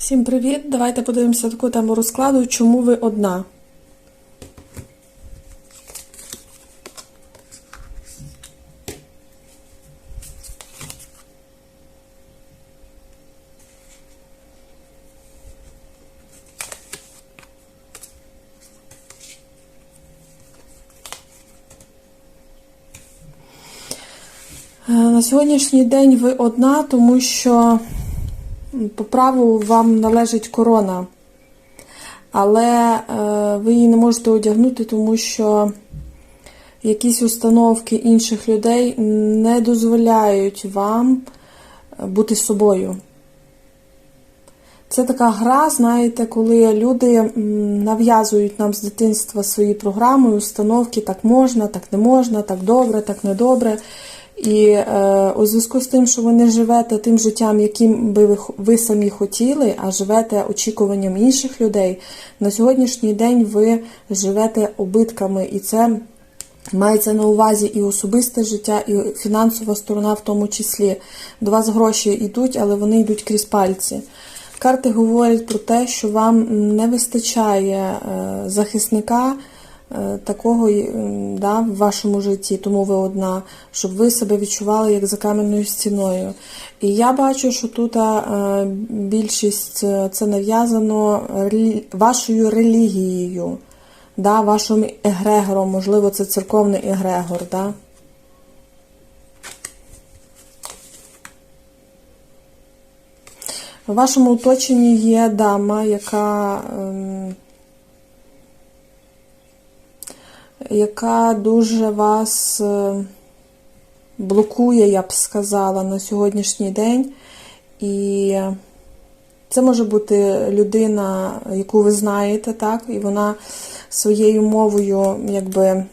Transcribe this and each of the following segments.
Всім привіт! Давайте подивимося таку тему розкладу, чому ви одна. Е, На сьогоднішній день ви одна, тому що по праву вам належить корона, але е, ви її не можете одягнути, тому що якісь установки інших людей не дозволяють вам е, бути собою. Це така гра, знаєте, коли люди нав'язують нам з дитинства свої програми, установки, так можна, так не можна, так добре, так не добре. І е, у зв'язку з тим, що ви не живете тим життям, яким би ви, ви самі хотіли, а живете очікуванням інших людей, на сьогоднішній день ви живете обитками, і це мається на увазі і особисте життя, і фінансова сторона в тому числі. До вас гроші йдуть, але вони йдуть крізь пальці. Карти говорять про те, що вам не вистачає е, захисника такого да, в вашому житті, тому ви одна, щоб ви себе відчували як за кам'яною стіною. І я бачу, що тут е, більшість е, це нав'язано вашою релігією, да, вашим егрегором, можливо, це церковний егрегор. Да? В вашому оточенні є дама, яка, яка дуже вас е, блокує, я б сказала, на сьогоднішній день. І це може бути людина, яку ви знаєте, так, і вона своєю мовою якби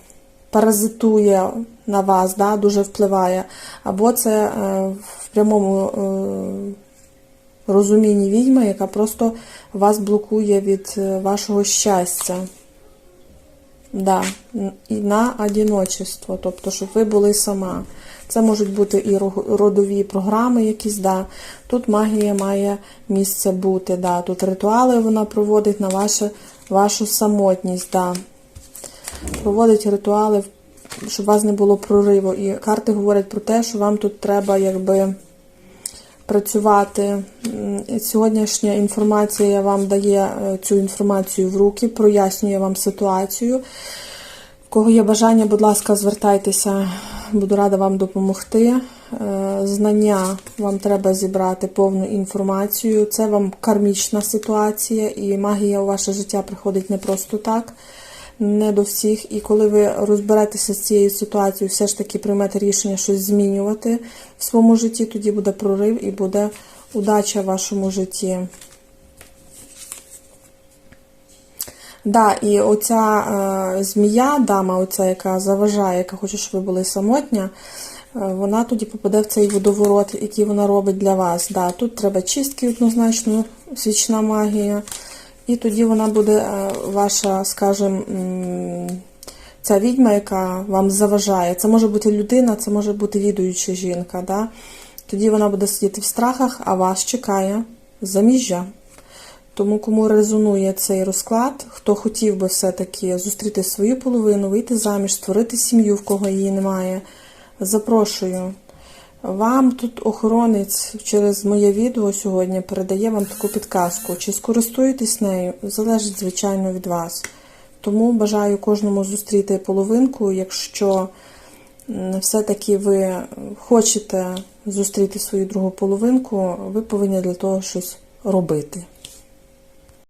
паразитує на вас, да, дуже впливає. Або це е, в прямому е, розумінні відьма, яка просто вас блокує від вашого щастя. Да, і на одиночество, тобто, щоб ви були сама. Це можуть бути і родові програми якісь, да. Тут магія має місце бути, да. Тут ритуали вона проводить на ваше, вашу самотність, да. Проводить ритуали, щоб у вас не було прориву. І карти говорять про те, що вам тут треба якби працювати. Сьогоднішня інформація вам дає е, цю інформацію в руки, прояснює вам ситуацію. Кого є бажання, будь ласка, звертайтеся, буду рада вам допомогти. Е, Знання вам треба зібрати повну інформацію. Це вам кармічна ситуація, і магія у ваше життя приходить не просто так, не до всіх. І коли ви розберетеся з цією ситуацією, все ж таки приймете рішення щось змінювати в своєму житті, тоді буде прорив і буде удача в вашому житті. Да, і оця е, змія, дама, оця, яка заважає, яка хоче, щоб ви були самотня, е, вона тоді попаде в цей водоворот, який вона робить для вас. Да, тут треба чистки однозначно, свічна магія. І тоді вона буде е, ваша, скажімо, ця відьма, яка вам заважає. Це може бути людина, це може бути відуюча жінка. Да? Тоді вона буде сидіти в страхах, а вас чекає заміжжя. Тому кому резонує цей розклад, хто хотів би все-таки зустріти свою половину, вийти заміж, створити сім'ю, в кого її немає, запрошую. Вам тут охоронець через моє відео сьогодні передає вам таку підказку. Чи скористуєтесь нею, залежить, звичайно, від вас. Тому бажаю кожному зустріти половинку, якщо все-таки ви хочете зустріти свою другу половинку, ви повинні для того щось робити.